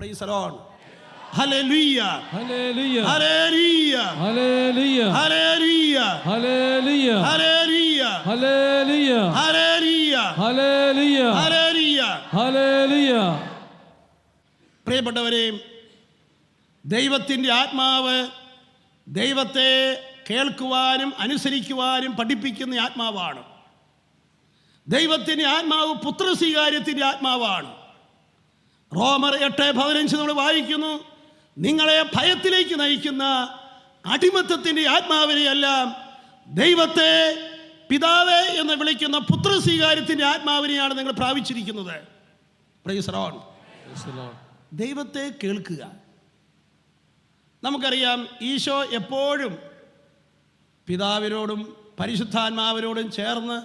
Price alone പ്രിയപ്പെട്ടവരെ ദൈവത്തിന്റെ ആത്മാവ് ദൈവത്തെ കേൾക്കുവാനും അനുസരിക്കുവാനും പഠിപ്പിക്കുന്ന ആത്മാവാണ് ദൈവത്തിന്റെ ആത്മാവ് പുത്രസ്വീകാര്യത്തിന്റെ ആത്മാവാണ് റോമർ എട്ട് പതിനഞ്ച് നമ്മൾ വായിക്കുന്നു. നിങ്ങളെ ഭയത്തിലേക്ക് നയിക്കുന്ന അടിമത്തത്തിന്റെ ആത്മാവിനെയെല്ലാം ദൈവത്തെ പിതാവേ എന്ന് വിളിക്കുന്ന പുത്ര സ്വീകാര്യത്തിന്റെ ആത്മാവിനെയാണ് നിങ്ങൾ പ്രാപിച്ചിരിക്കുന്നത്. ദൈവത്തെ കേൾക്കുക. നമുക്കറിയാം ഈശോ എപ്പോഴും പിതാവിനോടും പരിശുദ്ധാത്മാവിനോടും ചേർന്ന്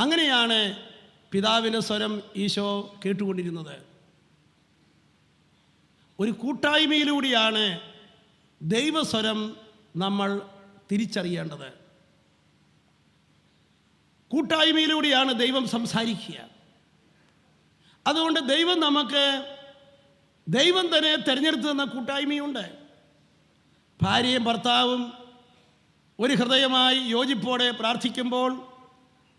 അങ്ങനെയാണ് പിതാവിന്റെ സ്വരം ഈശോ കേട്ടുകൊണ്ടിരുന്നത്. ഒരു കൂട്ടായ്മയിലൂടെയാണ് ദൈവസ്വരം നമ്മൾ തിരിച്ചറിയേണ്ടത്. കൂട്ടായ്മയിലൂടെയാണ് ദൈവം സംസാരിക്കുക. അതുകൊണ്ട് ദൈവം നമുക്ക് ദൈവം തന്നെ തിരഞ്ഞെടുത്തു തന്ന കൂട്ടായ്മയുണ്ട്. ഭാര്യയും ഭർത്താവും ഒരു ഹൃദയമായി യോജിപ്പോടെ പ്രാർത്ഥിക്കുമ്പോൾ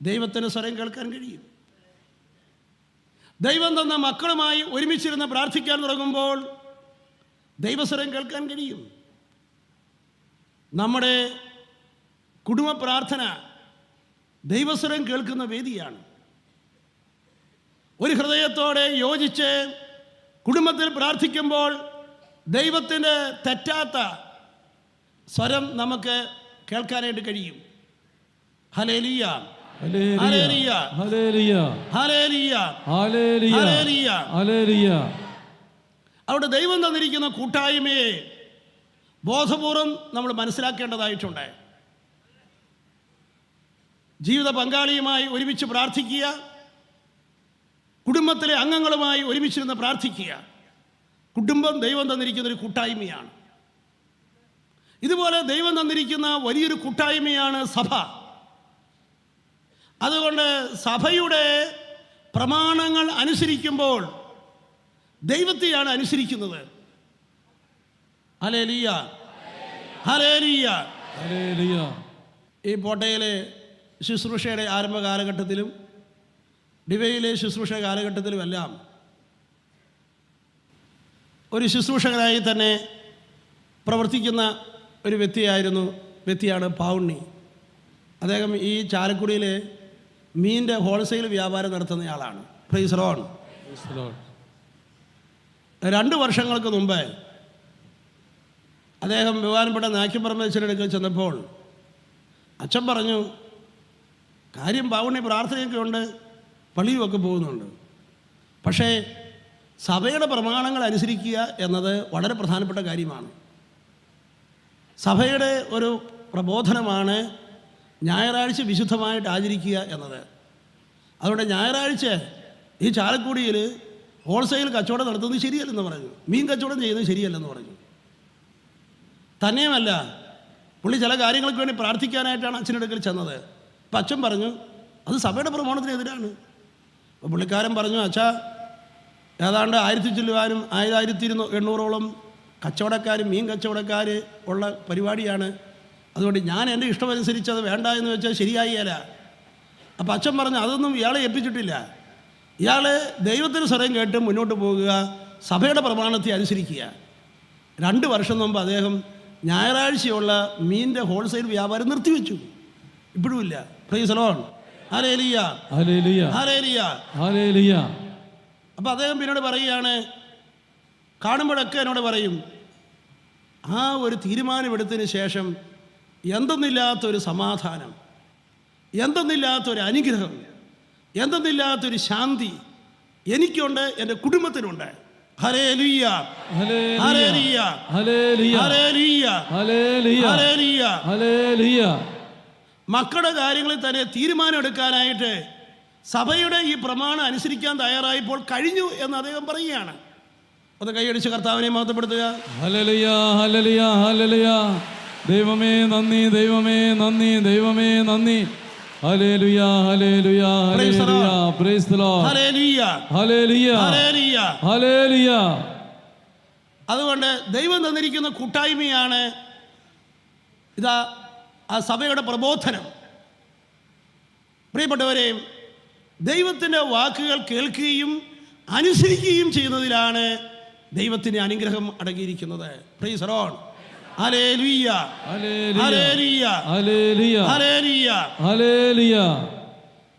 ദൈവത്തിന് സ്വരം കേൾക്കാൻ കഴിയും. ദൈവം തന്ന മക്കളുമായി ഒരുമിച്ചിരുന്ന് പ്രാർത്ഥിക്കാൻ തുടങ്ങുമ്പോൾ ദൈവസ്വരം കേൾക്കാൻ കഴിയും. നമ്മുടെ കുടുംബ പ്രാർത്ഥന ദൈവസ്വരം കേൾക്കുന്ന വേദിയാണ്. ഒരു ഹൃദയത്തോടെ യോജിച്ച് കുടുംബത്തിൽ പ്രാർത്ഥിക്കുമ്പോൾ ദൈവത്തിന്റെ തെറ്റാത്ത സ്വരം നമുക്ക് കേൾക്കാനായിട്ട് കഴിയും. Hallelujah hallelujah hallelujah hallelujah hallelujah hallelujah അവിടെ ദൈവം തന്നിരിക്കുന്ന കൂട്ടായ്മയെ ബോധപൂർവം നമ്മൾ മനസ്സിലാക്കേണ്ടതായിട്ടുണ്ട്. ജീവിത പങ്കാളിയുമായി ഒരുമിച്ച് പ്രാർത്ഥിക്കുക. കുടുംബത്തിലെ അംഗങ്ങളുമായി ഒരുമിച്ചിരുന്ന് പ്രാർത്ഥിക്കുക. കുടുംബം ദൈവം തന്നിരിക്കുന്ന ഒരു കൂട്ടായ്മയാണ്. ഇതുപോലെ ദൈവം തന്നിരിക്കുന്ന വലിയൊരു കൂട്ടായ്മയാണ് സഭ. അതുകൊണ്ട് സഭയുടെ പ്രമാണങ്ങൾ അനുസരിക്കുമ്പോൾ ദൈവത്തെയാണ് അനുസരിക്കുന്നത്. ഹലേലിയ ഹലേലിയ ഹലേലിയ ഈ പോട്ടയിലെ ശുശ്രൂഷയുടെ ആരംഭ കാലഘട്ടത്തിലും ഡിവയിലെ ശുശ്രൂഷ കാലഘട്ടത്തിലുമെല്ലാം ഒരു ശുശ്രൂഷകനായി തന്നെ പ്രവർത്തിക്കുന്ന ഒരു വ്യക്തിയായിരുന്നു വ്യക്തിയാണ് പാവുണ്ണി. അദ്ദേഹം ഈ ചാലക്കുടിയിലെ മീനിന്റെ ഹോൾസെയിൽ വ്യാപാരം നടത്തുന്നയാളാണ്. Praise Lord Praise the Lord. രണ്ട് വർഷങ്ങൾക്ക് മുമ്പേ അദ്ദേഹം ബഹുമാനപ്പെട്ട നാക്കിപ്പറമ്പ് അച്ഛനടുക്കൽ ചെന്നപ്പോൾ അച്ഛൻ പറഞ്ഞു കാര്യം പാവണി പ്രാർത്ഥനയൊക്കെ ഉണ്ട് പള്ളിയുമൊക്കെ പോകുന്നുണ്ട്. പക്ഷേ സഭയുടെ പ്രമാണങ്ങൾ അനുസരിക്കുക എന്നത് വളരെ പ്രധാനപ്പെട്ട കാര്യമാണ്. സഭയുടെ ഒരു പ്രബോധനമാണ് ഞായറാഴ്ച വിശുദ്ധമായിട്ട് ആചരിക്കുക എന്നത്. അതുകൊണ്ട് ഞായറാഴ്ച ഈ ചാലക്കുടിയിൽ ഹോൾസെയിൽ കച്ചവടം നടത്തുന്നത് ശരിയല്ലെന്ന് പറഞ്ഞു മീൻ കച്ചവടം ചെയ്യുന്നത് ശരിയല്ലെന്ന് പറഞ്ഞു തന്നെയുമല്ല പുള്ളി ചില കാര്യങ്ങൾക്ക് വേണ്ടി പ്രാർത്ഥിക്കാനായിട്ടാണ് അച്ഛനടുക്കൽ ചെന്നത്. അപ്പം അച്ഛൻ പറഞ്ഞു അത് സഭയുടെ പ്രമാണത്തിനെതിരാണ്. അപ്പോൾ പുള്ളിക്കാരൻ പറഞ്ഞു അച്ഛാ ഏതാണ്ട് ആയിരത്തി ചില്ലുവാനും ആയിരത്തി ഇരുന്നൂ എണ്ണൂറോളം കച്ചവടക്കാർ മീൻ കച്ചവടക്കാർ ഉള്ള പരിപാടിയാണ്. അതുകൊണ്ട് ഞാൻ എന്റെ ഇഷ്ടമനുസരിച്ച് അത് വേണ്ട എന്ന് വെച്ചാൽ ശരിയായില്ല അപ്പം അച്ഛൻ പറഞ്ഞു അതൊന്നും ഇയാളെ ഏൽപ്പിച്ചിട്ടില്ല. ഇയാൾ ദൈവത്തിന് സ്വരം കേട്ട് മുന്നോട്ട് പോകുക സഭയുടെ പ്രമാണത്തെ അനുസരിക്കുക. രണ്ട് വർഷം മുമ്പ് അദ്ദേഹം ഞായറാഴ്ചയുള്ള മീനിന്റെ ഹോൾസെയിൽ വ്യാപാരം നിർത്തിവെച്ചു. ഇപ്പോഴുമില്ല. Praise Lord hallelujah hallelujah hallelujah hallelujah അപ്പോൾ അദ്ദേഹം പിന്നോട് പറയുകയാണ് കാണുമ്പോഴൊക്കെ എന്നോട് പറയും ആ ഒരു തീരുമാനമെടുത്തതിന് ശേഷം എന്തെന്നില്ലാത്തൊരു സമാധാനം എന്തെന്നില്ലാത്തൊരു അനുഗ്രഹം. എന്തെന്നില്ലാത്തൊരു ശാന്തി എനിക്കുണ്ട് എന്റെ കുടുംബത്തിനുണ്ട്. മക്കളുടെ കാര്യങ്ങളിൽ തന്നെ തീരുമാനം എടുക്കാനായിട്ട് സഭയുടെ ഈ പ്രമാണം അനുസരിക്കാൻ തയ്യാറായപ്പോൾ കഴിഞ്ഞു എന്ന് അദ്ദേഹം പറയുകയാണ്. ഒന്ന് കൈയടിച്ച് കർത്താവിനെ മഹത്വപ്പെടുത്തുക. ദൈവമേ നന്ദി ദൈവമേ നന്ദി ദൈവമേ നന്ദി. Hallelujah hallelujah, Praise the Lord. Hallelujah, hallelujah, hallelujah, hallelujah അതുകൊണ്ട് ദൈവം തന്നിരിക്കുന്ന കൂട്ടായ്മയാണ് ഇതാ ആ സഭയുടെ പ്രബോധനം. പ്രിയപ്പെട്ടവരെ ദൈവത്തിന്റെ വാക്കുകൾ കേൾക്കുകയും അനുസരിക്കുകയും ചെയ്യുന്നതിലാണ് ദൈവത്തിന്റെ അനുഗ്രഹം അടങ്ങിയിരിക്കുന്നത്. പ്രീ റോൺ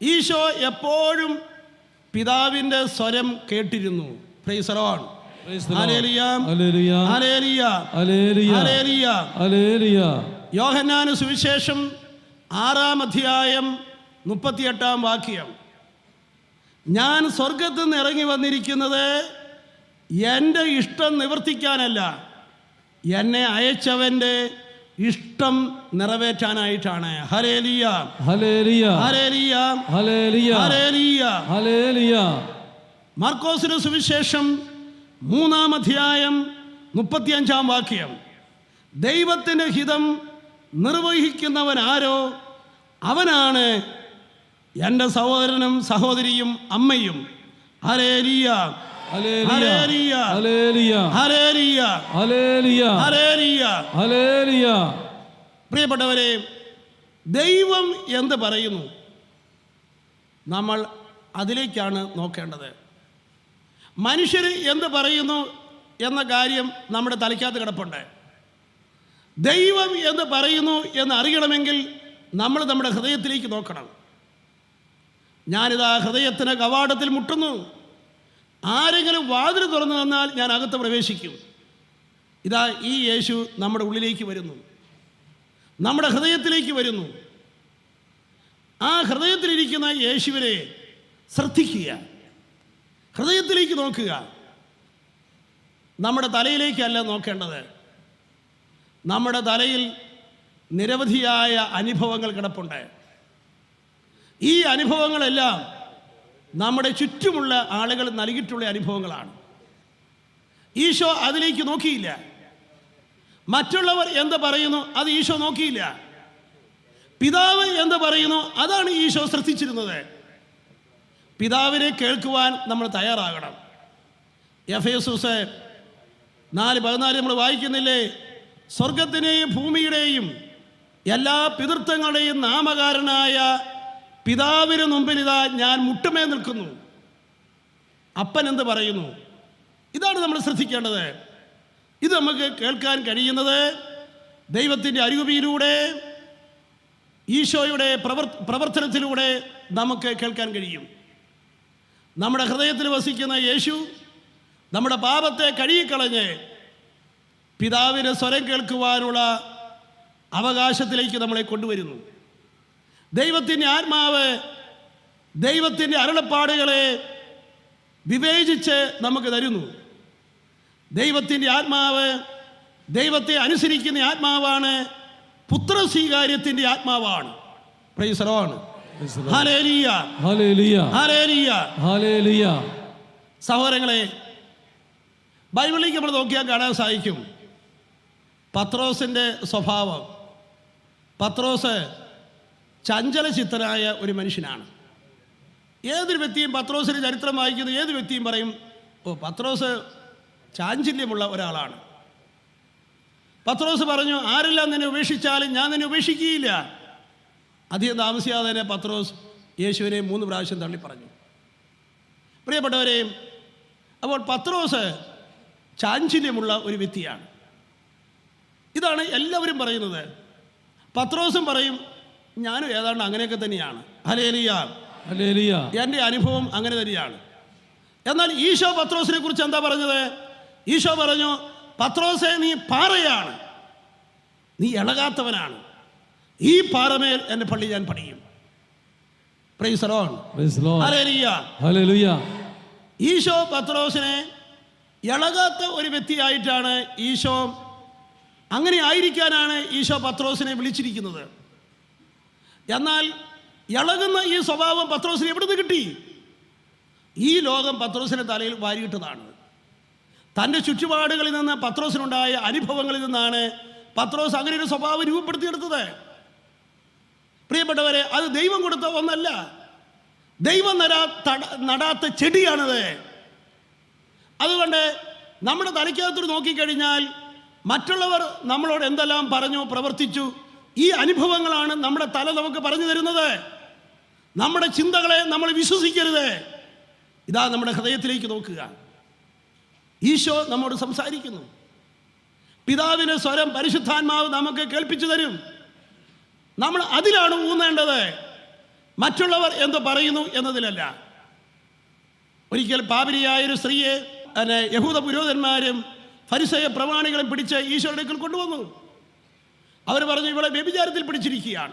ഈശോ എപ്പോഴും പിതാവിന്റെ സ്വരം കേട്ടിരുന്നു praise the Lord hallelujah hallelujah hallelujah hallelujah hallelujah hallelujah യോഹന്നാന് സുവിശേഷം ആറാം അധ്യായം മുപ്പത്തിയെട്ടാം വാക്യം ഞാൻ സ്വർഗത്തിൽ നിന്ന് ഇറങ്ങി വന്നിരിക്കുന്നത് എന്റെ ഇഷ്ടം നിവർത്തിക്കാനല്ല എന്നെ അയച്ചവന്റെ ഇഷ്ടം നിറവേറ്റാനായിട്ടാണ്. Hallelujah hallelujah hallelujah hallelujah hallelujah hallelujah മാർക്കോസിന് സുവിശേഷം മൂന്നാം അധ്യായം മുപ്പത്തിയഞ്ചാം വാക്യം. ദൈവത്തിന്റെ ഹിതം നിർവഹിക്കുന്നവൻ ആരോ അവനാണ് എന്റെ സഹോദരനും സഹോദരിയും അമ്മയും. ഹരേലിയ പ്രിയപ്പെട്ടവരെ ദൈവം എന്ത് പറയുന്നു? നമ്മൾ അതിലേക്കാണ് നോക്കേണ്ടത്. മനുഷ്യർ എന്ത് പറയുന്നു എന്ന കാര്യം നമ്മുടെ തലയ്ക്കകത്ത് കിടപ്പുണ്ട്. ദൈവം എന്ന് പറയുന്നു എന്ന് അറിയണമെങ്കിൽ നമ്മൾ നമ്മുടെ ഹൃദയത്തിലേക്ക് നോക്കണം. ഞാനിതാ ഹൃദയത്തിന് കവാടത്തിൽ മുട്ടുന്നു. ആരെങ്കിലും വാതിൽ തുറന്നു തന്നാൽ ഞാൻ അകത്ത് പ്രവേശിക്കും. ഇതാ ഈ യേശു നമ്മുടെ ഉള്ളിലേക്ക് വരുന്നു. നമ്മുടെ ഹൃദയത്തിലേക്ക് വരുന്നു. ആ ഹൃദയത്തിലിരിക്കുന്ന യേശുവിനെ ശ്രദ്ധിക്കുക. ഹൃദയത്തിലേക്ക് നോക്കുക. നമ്മുടെ തലയിലേക്കല്ല നോക്കേണ്ടത്. നമ്മുടെ തലയിൽ നിരവധിയായ അനുഭവങ്ങൾ കിടപ്പുണ്ട്. ഈ അനുഭവങ്ങളെല്ലാം നമ്മുടെ ചുറ്റുമുള്ള ആളുകൾ നൽകിയിട്ടുള്ള അനുഭവങ്ങളാണ്. ഈശോ അതിലേക്ക് നോക്കിയില്ല. മറ്റുള്ളവർ എന്ത് പറയുന്നു അത് ഈശോ നോക്കിയില്ല. പിതാവ് എന്ത് പറയുന്നു അതാണ് ഈശോ ശ്രദ്ധിച്ചിരുന്നത്. പിതാവിനെ കേൾക്കുവാൻ നമ്മൾ തയ്യാറാകണം. എഫ് എസൂസ് നാല് പതിനാല് നമ്മൾ വായിക്കുന്നില്ലേ? സ്വർഗത്തിനെയും ഭൂമിയുടെയും എല്ലാ പിതൃത്വങ്ങളുടെയും നാമകാരനായ പിതാവിന് മുമ്പിൽ ഇതാ ഞാൻ മുട്ടുമേ നിൽക്കുന്നു. അപ്പൻ എന്ത് പറയുന്നു? ഇതാണ് നമ്മൾ ശ്രദ്ധിക്കേണ്ടത്. ഇത് നമുക്ക് കേൾക്കാൻ കഴിയുന്നത് ദൈവത്തിന്റെ അരുവിയിലൂടെ ഈശോയുടെ പ്രവർ പ്രവർത്തനത്തിലൂടെ നമുക്ക് കേൾക്കാൻ കഴിയും. നമ്മുടെ ഹൃദയത്തിൽ വസിക്കുന്ന യേശു നമ്മുടെ പാപത്തെ കഴുകിക്കളഞ്ഞ് പിതാവിന് സ്വരം കേൾക്കുവാനുള്ള അവകാശത്തിലേക്ക് നമ്മളെ കൊണ്ടുവരുന്നു. ദൈവത്തിന്റെ ആത്മാവ് ദൈവത്തിന്റെ അരുളപ്പാടുകളെ വിവേചിച്ച് നമുക്ക് തരുന്നു. ദൈവത്തിന്റെ ആത്മാവ് ദൈവത്തെ അനുസരിക്കുന്ന ആത്മാവാണ് പുത്രസ്വീകാര്യത്തിന്റെ ആത്മാവാണ്. പ്രൈസറോണ് സഹോദരങ്ങളെ ബൈബിളിലേക്ക് നമ്മൾ നോക്കിയാൽ കാണാൻ സാധിക്കും. പത്രോസിന്റെ സ്വഭാവം. പത്രോസ് ചഞ്ചലചിത്തനായ ഒരു മനുഷ്യനാണ്. ഏതൊരു വ്യക്തിയും പത്രോസിന്റെ ചരിത്രം വായിക്കുന്ന ഏത് വ്യക്തിയും പറയും ഓ പത്രോസ് ചാഞ്ചല്യമുള്ള ഒരാളാണ്. പത്രോസ് പറഞ്ഞു ആരെല്ലാം നിന്നെ ഉപേക്ഷിച്ചാലും ഞാൻ നിന്നെ ഉപേക്ഷിക്കുകയില്ല. അധികം താമസിയാതെ തന്നെ പത്രോസ് യേശുവിനെ മൂന്ന് പ്രാവശ്യം തള്ളി പറഞ്ഞു. പ്രിയപ്പെട്ടവരെയും അപ്പോൾ പത്രോസ് ചാഞ്ചല്യമുള്ള ഒരു വ്യക്തിയാണ്. ഇതാണ് എല്ലാവരും പറയുന്നത്. പത്രോസും പറയും ഞാനും ഏതാണ്ട് അങ്ങനെയൊക്കെ തന്നെയാണ്. Hallelujah hallelujah. എന്റെ അനുഭവം അങ്ങനെ തന്നെയാണ്. എന്നാൽ ഈശോ പത്രോസിനെ കുറിച്ച് എന്താ പറഞ്ഞത്? ഈശോ പറഞ്ഞു പത്രോസെ നീ പാറയാണ്. നീ ഇളകാത്തവനാണ്. ഈ പാറമേൽ എന്റെ പള്ളി ഞാൻ പണിയും. ഹലേലിയ ഈശോ പത്രോസിനെ ഇളകാത്ത ഒരു വ്യക്തിയായിട്ടാണ് ഈശോ അങ്ങനെ ആയിരിക്കാനാണ് ഈശോ പത്രോസിനെ വിളിച്ചിരിക്കുന്നത്. എന്നാൽ ഇളകുന്ന ഈ സ്വഭാവം പത്രോസിന് നിന്ന് കിട്ടി? ഈ ലോകം പത്രോസിന്റെ തലയിൽ വാരിയിട്ടതാണ്. തന്റെ ചുറ്റുപാടുകളിൽ നിന്ന് പത്രോസിനുണ്ടായ അനുഭവങ്ങളിൽ നിന്നാണ് പത്രോസ് അങ്ങനെ ഒരു സ്വഭാവം രൂപപ്പെടുത്തിയെടുത്തത്. പ്രിയപ്പെട്ടവരെ അത് ദൈവം കൊടുത്ത ഒന്നല്ല. ദൈവം നരാ തട- നടാത്ത ചെടിയാണത്. അതുകൊണ്ട് നമ്മുടെ തലയ്ക്കകത്തൊരു നോക്കിക്കഴിഞ്ഞാൽ മറ്റുള്ളവർ നമ്മളോട് എന്തെല്ലാം പറഞ്ഞു പ്രവർത്തിച്ചു ഈ അനുഭവങ്ങളാണ് നമ്മുടെ തല നമുക്ക് പറഞ്ഞു തരുന്നത്. നമ്മുടെ ചിന്തകളെ നമ്മൾ വിശ്വസിക്കരുത്. ഇതാ നമ്മുടെ ഹൃദയത്തിലേക്ക് നോക്കുക. ഈശോ നമ്മോട് സംസാരിക്കുന്നു. പിതാവിന്റെ സ്വരം പരിശുദ്ധാത്മാവ് നമുക്ക് കേൾപ്പിച്ചു തരും. നമ്മൾ അതിലാണ് ഊന്നേണ്ടത്. മറ്റുള്ളവർ എന്ത് പറയുന്നു എന്നതിലല്ല. ഒരിക്കൽ പാപിനിയായ ഒരു സ്ത്രീയെ യഹൂദ പുരോഹിതന്മാരും ഫരിസയ പ്രമാണികളും പിടിച്ച് ഈശോയുടെ കൊണ്ടുവന്നു. അവർ പറഞ്ഞു ഇവളെ വ്യഭിചാരത്തിൽ പിടിച്ചിരിക്കുകയാണ്.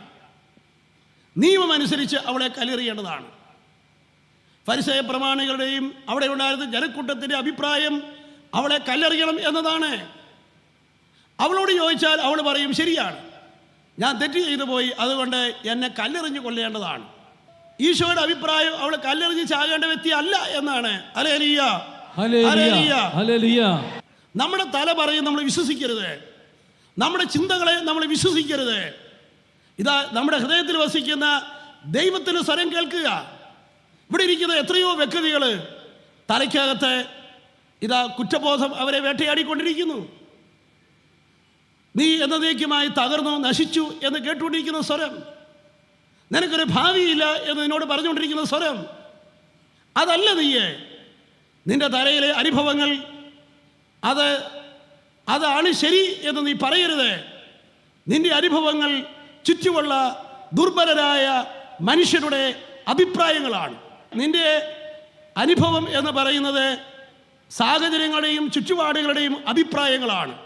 നിയമമനുസരിച്ച് അവളെ കല്ലെറിയേണ്ടതാണ്. പരിസയ പ്രമാണികളുടെയും അവിടെ ഉണ്ടായിരുന്ന ജനക്കൂട്ടത്തിന്റെ അഭിപ്രായം അവളെ കല്ലെറിയണം എന്നതാണ്. അവളോട് ചോദിച്ചാൽ അവൾ പറയും ശരിയാണ്. ഞാൻ തെറ്റ് ചെയ്തു പോയി അതുകൊണ്ട് എന്നെ കല്ലെറിഞ്ഞ് കൊല്ലേണ്ടതാണ്. ഈശോയുടെ അഭിപ്രായം അവൾ കല്ലെറിഞ്ഞ് ചാകേണ്ട വ്യക്തി അല്ല എന്നാണ്. അലേലിയ നമ്മുടെ തല പറയും നമ്മൾ വിശ്വസിക്കരുത്. നമ്മുടെ ചിന്തകളെ നമ്മൾ വിശ്വസിക്കരുത്. ഇതാ നമ്മുടെ ഹൃദയത്തിൽ വസിക്കുന്ന ദൈവത്തിന് സ്വരം കേൾക്കുക. ഇവിടെ ഇരിക്കുന്ന എത്രയോ വ്യക്തികൾ തലയ്ക്കകത്ത് ഇതാ കുറ്റബോധം അവരെ വേട്ടയാടിക്കൊണ്ടിരിക്കുന്നു. നീ എന്നതേക്കുമായി തകർന്നു നശിച്ചു എന്ന് കേട്ടുകൊണ്ടിരിക്കുന്ന സ്വരം. നിനക്കൊരു ഭാവിയില്ല എന്ന് നിന്നോട് പറഞ്ഞുകൊണ്ടിരിക്കുന്ന സ്വരം. അതല്ല നീയെ. നിന്റെ തലയിലെ അനുഭവങ്ങൾ അത് അതാണ് ശരി എന്ന് നീ പറയരുത്. നിന്റെ അനുഭവങ്ങൾ ചുറ്റുമുള്ള ദുർബലരായ മനുഷ്യരുടെ അഭിപ്രായങ്ങളാണ്. നിന്റെ അനുഭവം എന്ന് പറയുന്നത് സാഹചര്യങ്ങളുടെയും ചുറ്റുപാടുകളുടെയും അഭിപ്രായങ്ങളാണ്.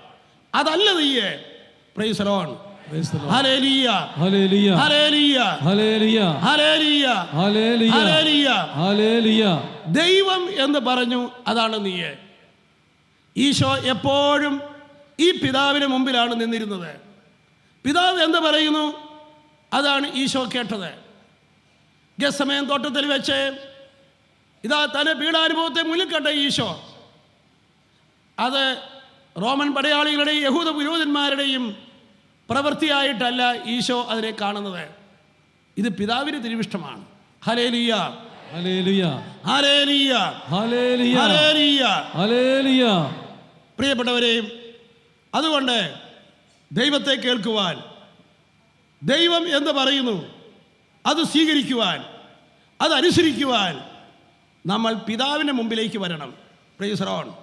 അതല്ല നീയേ. പ്രൈസലോൺ ദൈവം എന്ന് പറഞ്ഞു അതാണ് നീയെ. ഈശോ എപ്പോഴും ഈ പിതാവിന് മുമ്പിലാണ് നിന്നിരുന്നത്. പിതാവ് എന്ത് പറയുന്നു? അതാണ് ഈശോ കേട്ടത്. ഗസമയം തോട്ടത്തിൽ വെച്ച് ഇതാ തന്നെ പീഡാനുഭവത്തെ മുന്നിൽ കണ്ട ഈശോ. അത് റോമൻ പടയാളികളുടെയും യഹൂദ പുരോഹിതന്മാരുടെയും പ്രവൃത്തിയായിട്ടല്ല ഈശോ അതിനെ കാണുന്നത്. ഇത് പിതാവിന് തിരുവിഷ്ടമാണ്. ഹലേലിയ പ്രിയപ്പെട്ടവരെയും അതുകൊണ്ട് ദൈവത്തെ കേൾക്കുവാൻ ദൈവം എന്ന് പറയുന്നു അത് സ്വീകരിക്കുവാൻ അതനുസരിക്കുവാൻ നമ്മൾ പിതാവിന്റെ മുമ്പിലേക്ക് വരണം. പ്രൈസ്ലോൺ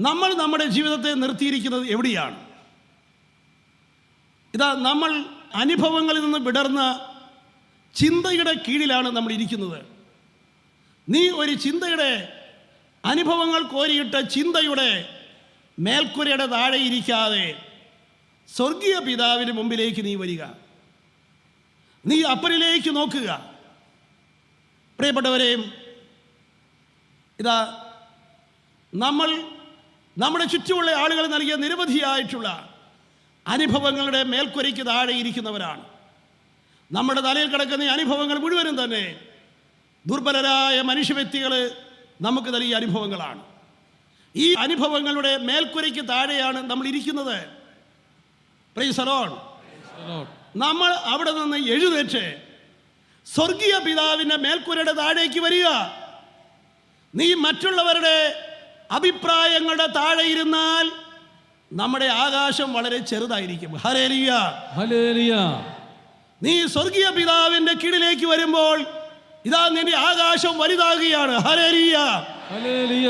നമ്മൾ നമ്മുടെ ജീവിതത്തെ നിർത്തിയിരിക്കുന്നത് എവിടെയാണ്? ഇതാ നമ്മൾ അനുഭവങ്ങളിൽ നിന്ന് വിടർന്ന ചിന്തയുടെ കീഴിലാണ് നമ്മൾ ഇരിക്കുന്നത്. നീ ഒരു ചിന്തയുടെ അനുഭവങ്ങൾ കോരിയിട്ട ചിന്തയുടെ മേൽക്കുരയുടെ താഴെ ഇരിക്കാതെ സ്വർഗീയ പിതാവിന് മുമ്പിലേക്ക് നീ വരിക. നീ അപ്പനിലേക്ക് നോക്കുക. പ്രിയപ്പെട്ടവരെയും ഇതാ നമ്മൾ നമ്മുടെ ചുറ്റുമുള്ള ആളുകൾ നൽകിയ നിരവധിയായിട്ടുള്ള അനുഭവങ്ങളുടെ മേൽക്കുരയ്ക്ക് താഴെ ഇരിക്കുന്നവരാണ്. നമ്മുടെ തലയിൽ കിടക്കുന്ന അനുഭവങ്ങൾ മുഴുവനും തന്നെ ദുർബലരായ മനുഷ്യ വ്യക്തികൾ നമുക്ക് നൽകിയ അനുഭവങ്ങളാണ്. ഈ അനുഭവങ്ങളുടെ മേൽക്കുരയ്ക്ക് താഴെയാണ് നമ്മൾ ഇരിക്കുന്നത്. നമ്മൾ അവിടെ നിന്ന് എഴുതേറ്റ് സ്വർഗീയ പിതാവിന്റെ മേൽക്കുരയുടെ താഴേക്ക് വരിക. നീ മറ്റുള്ളവരുടെ അഭിപ്രായങ്ങളുടെ താഴെ ഇരുന്നാൽ നമ്മുടെ ആകാശം വളരെ ചെറുതായിരിക്കും. ഹരേലിയ ഹലേലിയ നീ സ്വർഗീയ പിതാവിന്റെ കീഴിലേക്ക് വരുമ്പോൾ ഇതാ നിന്റെ ആകാശം വലുതാകുകയാണ്. ഹരേലിയ ഹല്ലേലൂയ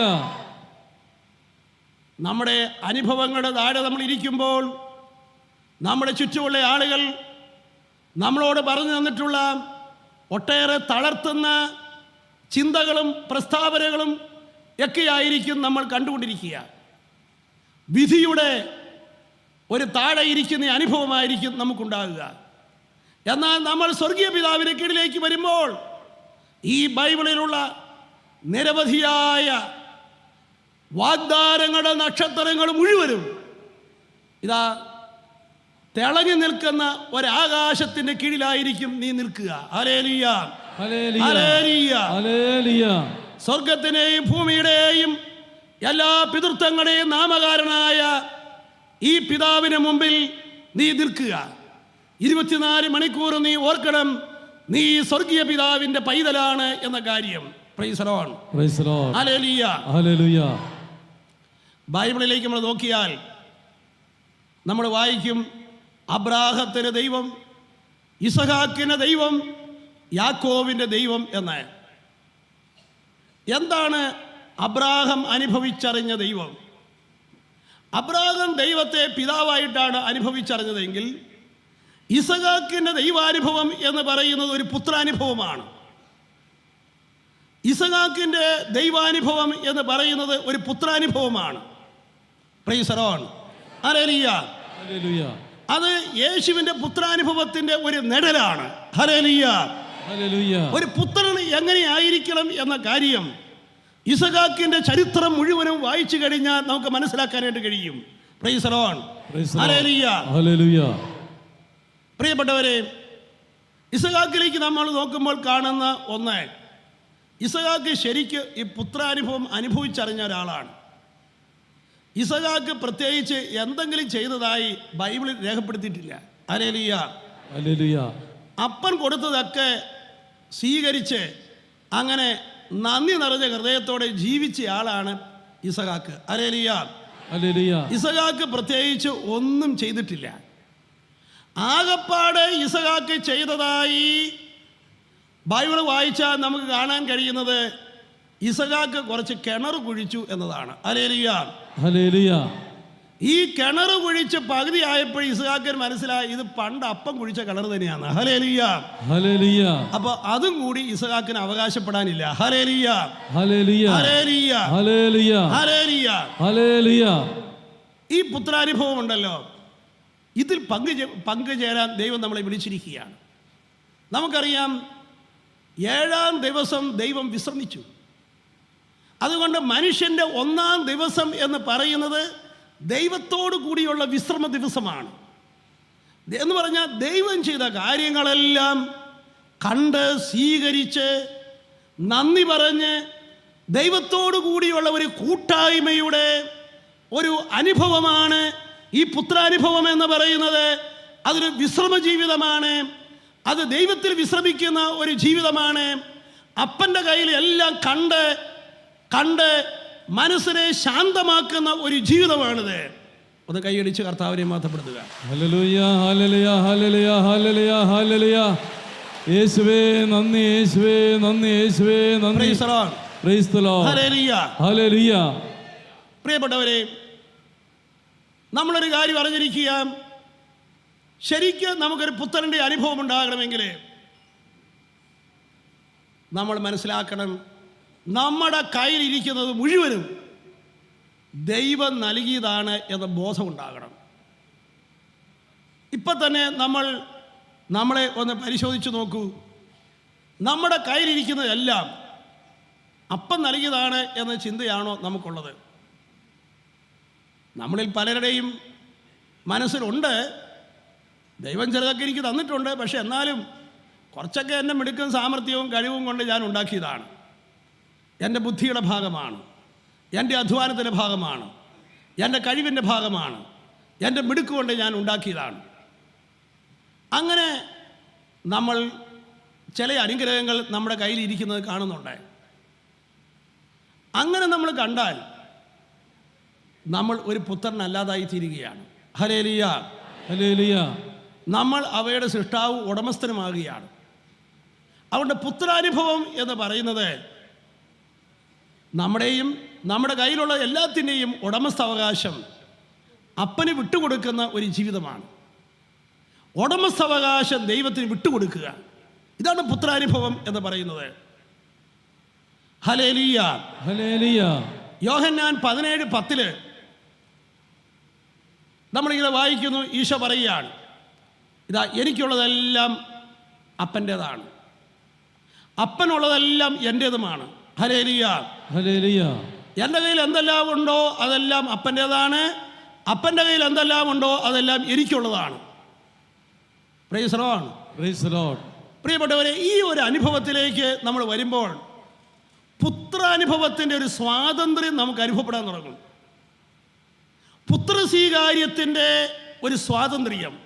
നമ്മുടെ അനുഭവങ്ങളുടെ താഴെ നമ്മൾ ഇരിക്കുമ്പോൾ നമ്മുടെ ചുറ്റുമുള്ള ആളുകൾ നമ്മളോട് പറഞ്ഞു തന്നിട്ടുള്ള ഒട്ടേറെ തളർത്തുന്ന ചിന്തകളും പ്രസ്താവനകളും ഒക്കെയായിരിക്കും നമ്മൾ കണ്ടുകൊണ്ടിരിക്കുക. വിധിയുടെ ഒരു താഴെ ഇരിക്കുന്ന അനുഭവമായിരിക്കും നമുക്കുണ്ടാകുക. എന്നാൽ നമ്മൾ സ്വർഗീയ പിതാവിന്റെ കീഴിലേക്ക് വരുമ്പോൾ ഈ ബൈബിളിലുള്ള നിരവധിയായ വാഗ്ദാനങ്ങളുടെ നക്ഷത്രങ്ങൾ മുഴുവനും ഇതാ തിളങ്ങി നിൽക്കുന്ന ഒരാകാശത്തിന്റെ കീഴിലായിരിക്കും നീ നിൽക്കുക. ഹല്ലേലൂയ. ഹല്ലേലൂയ. സ്വർഗത്തിനെയും ഭൂമിയുടെയും എല്ലാ പിതൃത്വങ്ങളുടെയും നാമകാരനായ ഈ പിതാവിന് മുമ്പിൽ നീ നിൽക്കുക. ഇരുപത്തിനാല് മണിക്കൂർ നീ ഓർക്കണം നീ സ്വർഗീയ പിതാവിന്റെ പൈതലാണ് എന്ന കാര്യം. Praise the Lord Praise hallelujah Lord. ബൈബിളിലേക്ക് നമ്മൾ നോക്കിയാൽ നമ്മൾ വായിക്കും അബ്രാഹത്തിന് ദൈവം ഇസഹാക്കിന് ദൈവം യാക്കോവിന്റെ ദൈവം എന്ന്. എന്താണ് അബ്രാഹം അനുഭവിച്ചറിഞ്ഞ ദൈവം? അബ്രാഹം ദൈവത്തെ പിതാവായിട്ടാണ് അനുഭവിച്ചറിഞ്ഞതെങ്കിൽ ഇസഹാക്കിന്റെ ദൈവാനുഭവം എന്ന് പറയുന്നത് ഒരു പുത്രാനുഭവമാണ്. ഇസഹാക്കിന്റെ ദൈവാനുഭവം എന്ന് പറയുന്നത് ഒരു പുത്രാനുഭവമാണ്. അത് യേശുവിന്റെ പുത്രാനുഭവത്തിന്റെ ഒരു നെടലാണ് ഹലേലിയ. ഒരു പുത്രൻ എങ്ങനെയായിരിക്കണം എന്ന കാര്യം ഇസഖാക്കിന്റെ ചരിത്രം മുഴുവനും വായിച്ചു കഴിഞ്ഞാൽ നമുക്ക് മനസ്സിലാക്കാനായിട്ട് കഴിയും. പ്രിയപ്പെട്ടവരെ ഇസഖാക്കിലേക്ക് നമ്മൾ നോക്കുമ്പോൾ കാണുന്ന ഒന്ന് ഇസഖാക്ക് ശരിക്ക് ഈ പുത്രാനുഭവം അനുഭവിച്ചറിഞ്ഞ ഒരാളാണ്. ഇസഹാക്ക് പ്രത്യേകിച്ച് എന്തെങ്കിലും ചെയ്തതായി ബൈബിളിൽ രേഖപ്പെടുത്തിയിട്ടില്ല. Hallelujah. അപ്പൻ കൊടുത്തതൊക്കെ സ്വീകരിച്ച് അങ്ങനെ നന്ദി നിറഞ്ഞ ഹൃദയത്തോടെ ജീവിച്ച ആളാണ് ഇസഹാക്ക്. Hallelujah. ഇസഹാക്ക് പ്രത്യേകിച്ച് ഒന്നും ചെയ്തിട്ടില്ല. ആകപ്പാട് ഇസഹാക്ക് ചെയ്തതായി ബൈബിൾ വായിച്ചാൽ നമുക്ക് കാണാൻ കഴിയുന്നത് ഇസഹാക്ക് കുറച്ച് കിണർ കുഴിച്ചു എന്നതാണ്. അലേലിയ. ഈ കിണർ കുഴിച്ച് പകുതി ആയപ്പോൾ ഇസഹാക്കിന് മനസ്സിലായി ഇത് പണ്ട് അപ്പം കുഴിച്ച കിണർ തന്നെയാണ്. ഹലേലിയ ഹലേലിയ അപ്പൊ അതും കൂടി ഇസഹാക്കിന് അവകാശപ്പെടാനില്ല. Hallelujah hallelujah hallelujah hallelujah hallelujah hallelujah ഈ പുത്രാനുഭവം ഉണ്ടല്ലോ. ഇതിൽ പങ്കു പങ്കുചേരാൻ ദൈവം നമ്മളെ വിളിച്ചിരിക്കുകയാണ്. നമുക്കറിയാം ഏഴാം ദിവസം ദൈവം വിശ്രമിച്ചു. അതുകൊണ്ട് മനുഷ്യന്റെ ഒന്നാം ദിവസം എന്ന് പറയുന്നത് ദൈവത്തോടു കൂടിയുള്ള വിശ്രമ ദിവസമാണ്. എന്ന് പറഞ്ഞാൽ ദൈവം ചെയ്ത കാര്യങ്ങളെല്ലാം കണ്ട് സ്വീകരിച്ച് നന്ദി പറഞ്ഞ് ദൈവത്തോടു കൂടിയുള്ള ഒരു കൂട്ടായ്മയുടെ ഒരു അനുഭവമാണ് ഈ പുത്രാനുഭവം എന്ന് പറയുന്നത്. അതൊരു വിശ്രമ ജീവിതമാണ്. അത് ദൈവത്തിൽ വിശ്രമിക്കുന്ന ഒരു ജീവിതമാണ്. അപ്പന്റെ കയ്യിൽ എല്ലാം കണ്ട് കണ്ട് മനസ്സിനെ ശാന്തമാക്കുന്ന ഒരു ജീവിതമാണിത് ഒന്ന് കൈയടിച്ച് കർത്താവിനെ. Hallelujah. യേശുവേ നന്ദി യേശുവേ നന്ദി യേശുവേ നന്ദി. പ്രിയപ്പെട്ടവരെ നമ്മളൊരു കാര്യം അറിഞ്ഞിരിക്കുക ശരിക്കും നമുക്കൊരു പുത്രന്റെ അനുഭവം ഉണ്ടാകണമെങ്കിൽ നമ്മൾ മനസ്സിലാക്കണം നമ്മുടെ കയ്യിലിരിക്കുന്നത് മുഴുവനും ദൈവം നൽകിയതാണ് എന്ന ബോധമുണ്ടാകണം. ഇപ്പം തന്നെ നമ്മൾ നമ്മളെ ഒന്ന് പരിശോധിച്ച് നോക്കൂ. നമ്മുടെ കയ്യിലിരിക്കുന്നതെല്ലാം അപ്പം നൽകിയതാണ് എന്ന ചിന്തയാണോ നമുക്കുള്ളത്? നമ്മളിൽ പലരുടെയും മനസ്സിലുണ്ട്. ദൈവം ചിലതൊക്കെ എനിക്ക് തന്നിട്ടുണ്ട്. പക്ഷെ എന്നാലും കുറച്ചൊക്കെ എന്റെ മിടുക്കും സാമർഥ്യവും കഴിവും കൊണ്ട് ഞാൻ ഉണ്ടാക്കിയതാണ്. എന്റെ ബുദ്ധിയുടെ ഭാഗമാണ്. എന്റെ അധ്വാനത്തിന്റെ ഭാഗമാണ്. എന്റെ കഴിവിന്റെ ഭാഗമാണ്. എന്റെ മിടുക്ക് കൊണ്ട് ഞാൻ ഉണ്ടാക്കിയതാണ്. അങ്ങനെ നമ്മൾ ചില അനുഗ്രഹങ്ങൾ നമ്മുടെ കയ്യിൽ ഇരിക്കുന്നത് കാണുന്നുണ്ട്. അങ്ങനെ നമ്മൾ കണ്ടാൽ നമ്മൾ ഒരു പുത്രനല്ലാതായി തീരുകയാണ്. ഹലേലിയ ഹലേലിയ നമ്മൾ അവയുടെ സൃഷ്ടാവ് ഉടമസ്ഥനുമാകുകയാണ്. അവരുടെ പുത്രാനുഭവം എന്ന് പറയുന്നത് നമ്മുടെയും നമ്മുടെ കയ്യിലുള്ള എല്ലാത്തിന്റെയും ഉടമസ്ഥാവകാശം അപ്പന് വിട്ടുകൊടുക്കുന്ന ഒരു ജീവിതമാണ്. ഉടമസ്ഥാവകാശം ദൈവത്തിന് വിട്ടുകൊടുക്കുക. ഇതാണ് പുത്രാനുഭവം എന്ന് പറയുന്നത്. ഹലേലിയ. യോഹന്നാൻ പതിനേഴ് പത്തിൽ നമ്മളിങ്ങനെ വായിക്കുന്നു ഈശോ പറയുകയാണ്. ഇതാ എനിക്കുള്ളതെല്ലാം അപ്പന്റേതാണ്. അപ്പനുള്ളതെല്ലാം എന്റേതുമാണ്. Hallelujah. എന്റെ കയ്യിൽ എന്തെല്ലാം ഉണ്ടോ അതെല്ലാം അപ്പന്റേതാണ്. അപ്പന്റെ കയ്യിൽ എന്തെല്ലാം ഉണ്ടോ അതെല്ലാം എനിക്കുള്ളതാണ്. പ്രിയപ്പെട്ടവരെ ഈ ഒരു അനുഭവത്തിലേക്ക് നമ്മൾ വരുമ്പോൾ പുത്രാനുഭവത്തിന്റെ ഒരു സ്വാതന്ത്ര്യം നമുക്ക് അനുഭവപ്പെടാൻ തുടങ്ങും. പുത്രസ്വീകാര്യത്തിന്റെ ഒരു സ്വാതന്ത്ര്യം.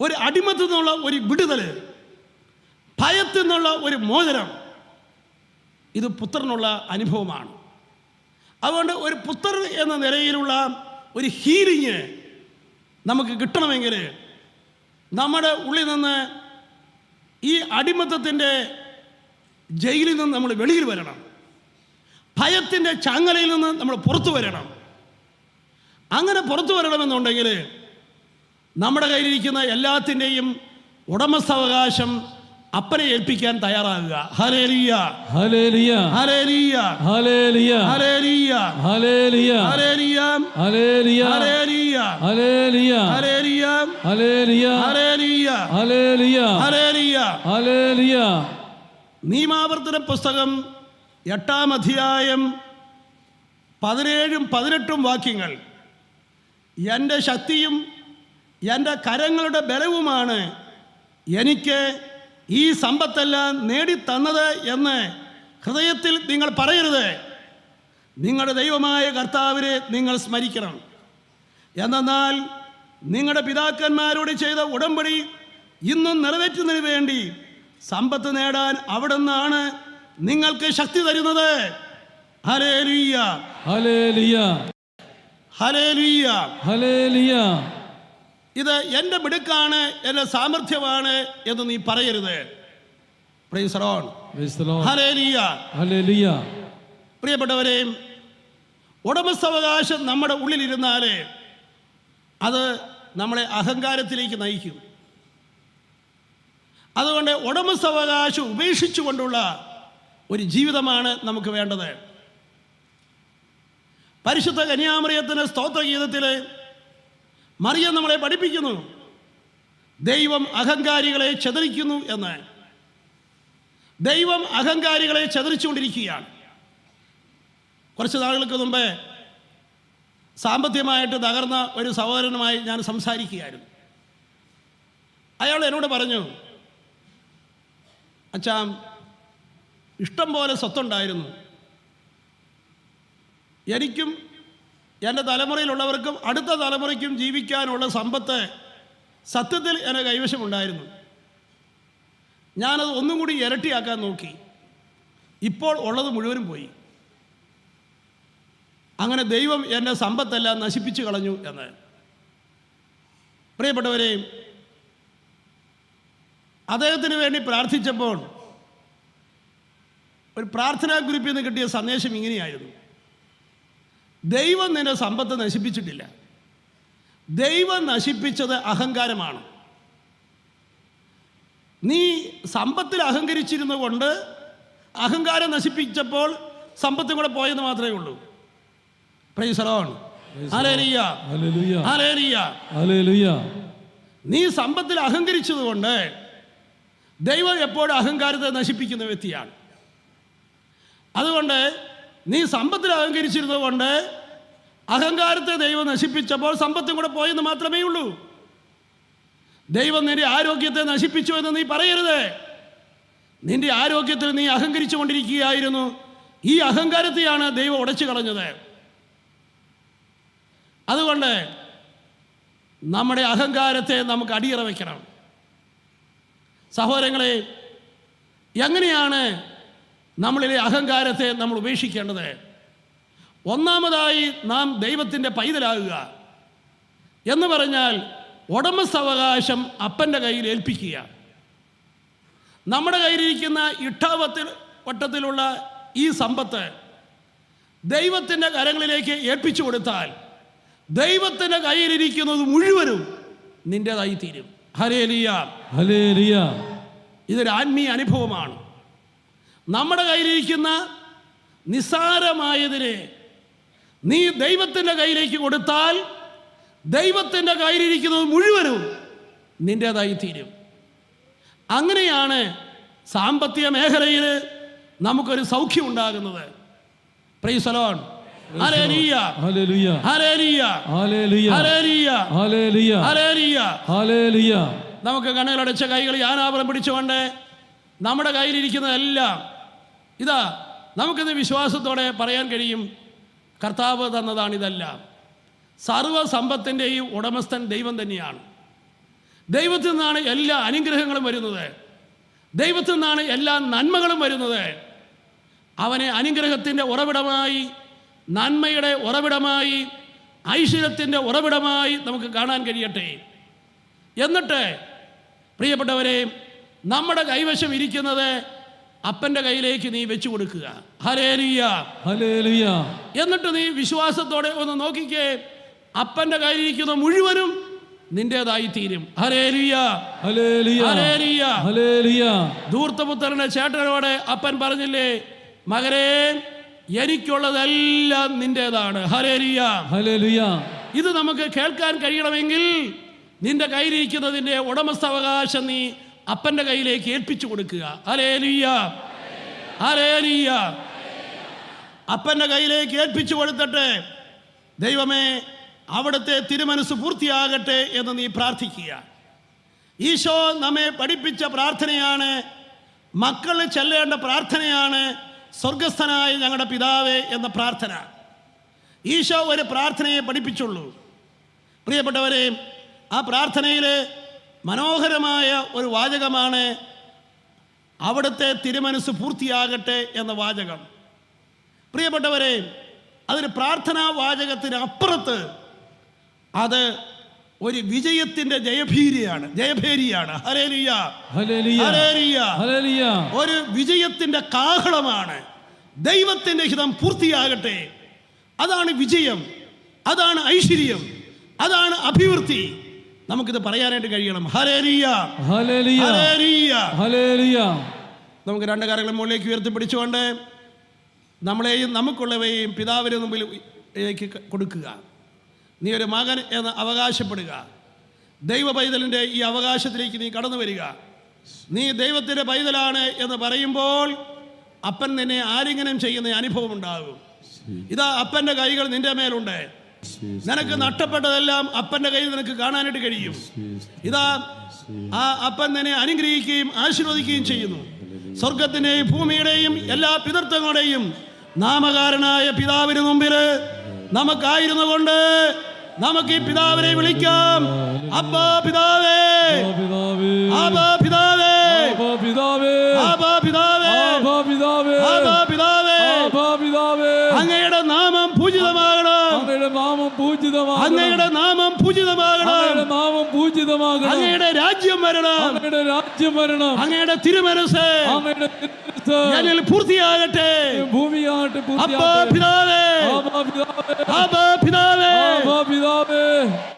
ഒരു അടിമത്തിൽ നിന്നുള്ള ഒരു വിടുതൽ ഭയത്തിൽ നിന്നുള്ള ഒരു മോചനം ഇത് പുത്രനുള്ള അനുഭവമാണ്. അതുകൊണ്ട് ഒരു പുത്രൻ എന്ന നിലയിലുള്ള ഒരു ഹീലിങ് നമുക്ക് കിട്ടണമെങ്കിൽ നമ്മുടെ ഉള്ളിൽ നിന്ന് ഈ അടിമത്തത്തിന്റെ ജയിലിൽ നിന്ന് നമ്മൾ വെളിയിൽ വരണം. ഭയത്തിന്റെ ചങ്ങലയിൽ നിന്ന് നമ്മൾ പുറത്തു വരണം. അങ്ങനെ പുറത്തു വരണമെന്നുണ്ടെങ്കിൽ നമ്മുടെ കയ്യിലിരിക്കുന്ന എല്ലാത്തിന്റെയും ഉടമസ്ഥാവകാശം അപ്പനെ ഏൽപ്പിക്കാൻ തയ്യാറാകുക hallelujah hallelujah hallelujah hallelujah hallelujah hallelujah hallelujah hallelujah നിയമാവർത്തന പുസ്തകം എട്ടാം അധ്യായം പതിനേഴും പതിനെട്ടും വാക്യങ്ങൾ എന്റെ ശക്തിയും എന്റെ കരങ്ങളുടെ ബലവുമാണ് എനിക്ക് ഈ സമ്പത്തെല്ലാം നേടിത്തന്നത് എന്ന് ഹൃദയത്തിൽ നിങ്ങൾ പറയരുത്. നിങ്ങളുടെ ദൈവമായ കർത്താവിനെ നിങ്ങൾ സ്മരിക്കണം. എന്നാൽ നിങ്ങളുടെ പിതാക്കന്മാരോട് ചെയ്ത ഉടമ്പടി ഇന്നും നിറവേറ്റുന്നതിന് വേണ്ടി സമ്പത്ത് നേടാൻ അവിടെ നിന്നാണ് നിങ്ങൾക്ക് ശക്തി തരുന്നത്. Hallelujah hallelujah. Hallelujah hallelujah. ഇത് എന്റെ മിടുക്കാണ് എന്റെ സാമർഥ്യമാണ് എന്ന് നീ പറയരുത്. പ്രിയപ്പെട്ടവരെയും ഉടമസ്ഥാവകാശം നമ്മുടെ ഉള്ളിലിരുന്നാൽ അത് നമ്മളെ അഹങ്കാരത്തിലേക്ക് നയിക്കും. അതുകൊണ്ട് ഉടമസ്ഥാവകാശം ഉപേക്ഷിച്ചുകൊണ്ടുള്ള ഒരു ജീവിതമാണ് നമുക്ക് വേണ്ടത്. പരിശുദ്ധ കന്യാമറിയത്തിന് സ്തോത്രഗീതത്തിൽ മറിയം നമ്മളെ പഠിപ്പിക്കുന്നു. ദൈവം അഹങ്കാരികളെ ചെതറിക്കുന്നു എന്ന്. ദൈവം അഹങ്കാരികളെ ചെതറിച്ചുകൊണ്ടിരിക്കുകയാണ്. കുറച്ച് നാളുകൾക്ക് മുമ്പേ സാമ്പത്തികമായിട്ട് തകർന്ന ഒരു സഹോദരനുമായി ഞാൻ സംസാരിക്കുകയായിരുന്നു. അയാൾ എന്നോട് പറഞ്ഞു അച്ഛാം ഇഷ്ടം പോലെ സ്വത്തുണ്ടായിരുന്നു. എനിക്കും എന്റെ തലമുറയിലുള്ളവർക്കും അടുത്ത തലമുറയ്ക്കും ജീവിക്കാനുള്ള സമ്പത്ത് സത്യത്തിൽ എന്റെ കൈവശമുണ്ടായിരുന്നു. ഞാനത് ഒന്നും കൂടി ഇരട്ടിയാക്കാൻ നോക്കി. ഇപ്പോൾ ഉള്ളത് മുഴുവനും പോയി. അങ്ങനെ ദൈവം എന്റെ സമ്പത്തെല്ലാം നശിപ്പിച്ചു കളഞ്ഞു എന്ന്. പ്രിയപ്പെട്ടവരെ അദ്ദേഹത്തിന് വേണ്ടി പ്രാർത്ഥിച്ചപ്പോൾ ഒരു പ്രാർത്ഥനാ ഗ്രൂപ്പിൽ നിന്ന് കിട്ടിയ സന്ദേശം ഇങ്ങനെയായിരുന്നു. ദൈവം നിന്റെ സമ്പത്ത് നശിപ്പിച്ചിട്ടില്ല. ദൈവം നശിപ്പിച്ചത് അഹങ്കാരമാണ്. നീ സമ്പത്തിൽ അഹങ്കരിച്ചിരുന്നു കൊണ്ട് അഹങ്കാരം നശിപ്പിച്ചപ്പോൾ സമ്പത്തും കൂടെ പോയെന്ന് മാത്രമേ ഉള്ളൂ. ഹല്ലേലൂയ നീ സമ്പത്തിൽ അഹങ്കരിച്ചതുകൊണ്ട് ദൈവം എപ്പോഴും അഹങ്കാരത്തെ നശിപ്പിക്കുന്ന വ്യക്തിയാണ്. അതുകൊണ്ട് നീ സമ്പത്തിൽ അഹങ്കരിച്ചിരുന്നത് കൊണ്ട് അഹങ്കാരത്തെ ദൈവം നശിപ്പിച്ചപ്പോൾ സമ്പത്തും കൂടെ പോയെന്ന് മാത്രമേ ഉള്ളൂ. ദൈവം നിന്റെ ആരോഗ്യത്തെ നശിപ്പിച്ചു എന്ന് നീ പറയരുത്. നിന്റെ ആരോഗ്യത്തിൽ നീ അഹങ്കരിച്ചു കൊണ്ടിരിക്കുകയായിരുന്നു. ഈ അഹങ്കാരത്തെയാണ് ദൈവം ഉടച്ചു കളഞ്ഞത്. അതുകൊണ്ട് നമ്മുടെ അഹങ്കാരത്തെ നമുക്ക് അടിയറ വയ്ക്കണം സഹോദരങ്ങളെ എങ്ങനെയാണ് നമ്മളിലെ അഹങ്കാരത്തെ നമ്മൾ ഉപേക്ഷിക്കേണ്ടത്. ഒന്നാമതായി നാം ദൈവത്തിന്റെ പൈതലാകുക. എന്ന് പറഞ്ഞാൽ ഉടമസ്ഥാവകാശം അപ്പന്റെ കയ്യിൽ ഏൽപ്പിക്കുക. നമ്മുടെ കയ്യിലിരിക്കുന്ന ഇട്ടാവത്തിൽ വട്ടത്തിലുള്ള ഈ സമ്പത്ത് ദൈവത്തിന്റെ കരങ്ങളിലേക്ക് ഏൽപ്പിച്ചു കൊടുത്താൽ ദൈവത്തിന്റെ കയ്യിലിരിക്കുന്നത് മുഴുവനും നിന്റേതായി തീരും. ഹരേലിയ ഹലേലിയ ഇതൊരു ആത്മീയ അനുഭവമാണ്. നമ്മുടെ കയ്യിലിരിക്കുന്ന നിസാരമായതിനെ നീ ദൈവത്തിന്റെ കയ്യിലേക്ക് കൊടുത്താൽ ദൈവത്തിന്റെ കയ്യിലിരിക്കുന്നത് മുഴുവനും നിന്റേതായി തീരും. അങ്ങനെയാണ് സാമ്പത്തിക മേഖലയിൽ നമുക്കൊരു സൗഖ്യം ഉണ്ടാകുന്നത്. പ്രൈസലോൺ നമുക്ക് കണ്ണുകളടച്ച കൈകൾ യാനാപുരം പിടിച്ചുകൊണ്ട് നമ്മുടെ കയ്യിലിരിക്കുന്നതെല്ലാം ഇതാ നമുക്കിത് വിശ്വാസത്തോടെ പറയാൻ കഴിയും. കർത്താവ് തന്നതാണ് സർവസമ്പത്തിന്റെയും ഉടമസ്ഥൻ ദൈവം തന്നെയാണ്. ദൈവത്തിൽ നിന്നാണ് എല്ലാ അനുഗ്രഹങ്ങളും വരുന്നത്. ദൈവത്തിൽ നിന്നാണ് എല്ലാ നന്മകളും വരുന്നത്. അവനെ അനുഗ്രഹത്തിന്റെ ഉറവിടമായി നന്മയുടെ ഉറവിടമായി ഐശ്വര്യത്തിന്റെ ഉറവിടമായി നമുക്ക് കാണാൻ കഴിയട്ടെ. എന്നിട്ട് പ്രിയപ്പെട്ടവരെ നമ്മുടെ കൈവശം ഇരിക്കുന്നത് അപ്പന്റെ കയ്യിലേക്ക് നീ വെച്ചു കൊടുക്കുക. എന്നിട്ട് നീ വിശ്വാസത്തോടെ ഒന്ന് നോക്കിക്കേ. അപ്പന്റെ കയ്യിലിരിക്കുന്ന മുഴുവനും നിന്റേതായി തീരും. ഹല്ലേലൂയ. ധൂർത്തപുത്രന്റെ ചേട്ടനോട് അപ്പൻ പറഞ്ഞില്ലേ മകരേ എനിക്കുള്ളതെല്ലാം നിന്റേതാണ്. ഇത് നമുക്ക് കേൾക്കാൻ കഴിയണമെങ്കിൽ നിന്റെ കയ്യിലിരിക്കുന്നതിന്റെ ഉടമസ്ഥാവകാശം നീ അപ്പന്റെ കയ്യിലേക്ക് ഏൽപ്പിച്ചു കൊടുക്കുക. അലേലിയ അലേലിയ അപ്പന്റെ കയ്യിലേക്ക് ഏൽപ്പിച്ചു കൊടുത്തിട്ട് ദൈവമേ അവിടുത്തെ തിരുമനസ് പൂർത്തിയാകട്ടെ എന്ന് നീ പ്രാർത്ഥിക്കുക. ഈശോ നമ്മെ പഠിപ്പിച്ച പ്രാർത്ഥനയാണ് മക്കൾ ചെല്ലേണ്ട പ്രാർത്ഥനയാണ് സ്വർഗസ്ഥനായ ഞങ്ങളുടെ പിതാവേ എന്ന പ്രാർത്ഥന. ഈശോ ഒരു പ്രാർത്ഥനയെ പഠിപ്പിച്ചുള്ളൂ. പ്രിയപ്പെട്ടവരെ ആ പ്രാർത്ഥനയിൽ മനോഹരമായ ഒരു വാചകമാണ് അവിടുത്തെ തിരുമനസ് പൂർത്തിയാകട്ടെ എന്ന വാചകം. പ്രിയപ്പെട്ടവരെ അതൊരു പ്രാർത്ഥനാ വാചകത്തിന് അപ്പുറത്ത് അത് ഒരു വിജയത്തിന്റെ ജയഭീരിയാണ്. ജയഭേരിയാണ് ഒരു വിജയത്തിന്റെ കാഹളമാണ്. ദൈവത്തിന്റെ ഹിതം പൂർത്തിയാകട്ടെ. അതാണ് വിജയം അതാണ് ഐശ്വര്യം അതാണ് അഭിവൃദ്ധി. നമുക്കിത് പറയാനായിട്ട് കഴിയണം. Hallelujah hallelujah. Hallelujah hallelujah. നമുക്ക് രണ്ട് കാര്യങ്ങളും മുകളിലേക്ക് ഉയർത്തിപ്പിടിച്ചുകൊണ്ട് നമ്മളെയും നമുക്കുള്ളവയെയും പിതാവിന് മുമ്പിലേക്ക് കൊടുക്കുക. നീ ഒരു മകൻ എന്ന് അവകാശപ്പെടുക. ദൈവ പൈതലിന്റെ ഈ അവകാശത്തിലേക്ക് നീ കടന്നു വരിക. നീ ദൈവത്തിന്റെ പൈതലാണ് എന്ന് പറയുമ്പോൾ അപ്പൻ നിന്നെ ആലിംഗനം ചെയ്യുന്ന അനുഭവം ഉണ്ടാകും ഇതാ അപ്പന്റെ കൈകൾ നിന്റെ മേലുണ്ട്. നിനക്ക് നഷ്ടപ്പെട്ടതെല്ലാം അപ്പന്റെ കയ്യിൽ നിനക്ക് കാണാനായിട്ട് കഴിയും. ഇതാ ആ അപ്പൻ നിന്നെ അനുഗ്രഹിക്കുകയും ആശീർവദിക്കുകയും ചെയ്യുന്നു. സ്വർഗത്തിന്റെയും ഭൂമിയുടെയും എല്ലാ പിതൃത്വങ്ങളുടെയും നാമകാരനായ പിതാവിന് മുമ്പിൽ നമുക്കായിരുന്നു കൊണ്ട് നമുക്ക് ഈ പിതാവിനെ വിളിക്കാം. അപ്പാ പിതാവേ. പിതാവേ. പിതാവേ. നാമം അങ്ങയുടെ രാജ്യം വരണം. അങ്ങയുടെ രാജ്യം വരണം. അങ്ങയുടെ തിരുമനസ് അങ്ങയുടെ എന്നിൽ പൂർത്തിയാകട്ടെ. ഭൂമിയാകട്ടെ പിതാവേ. പിതാവേ. പിതാവേ.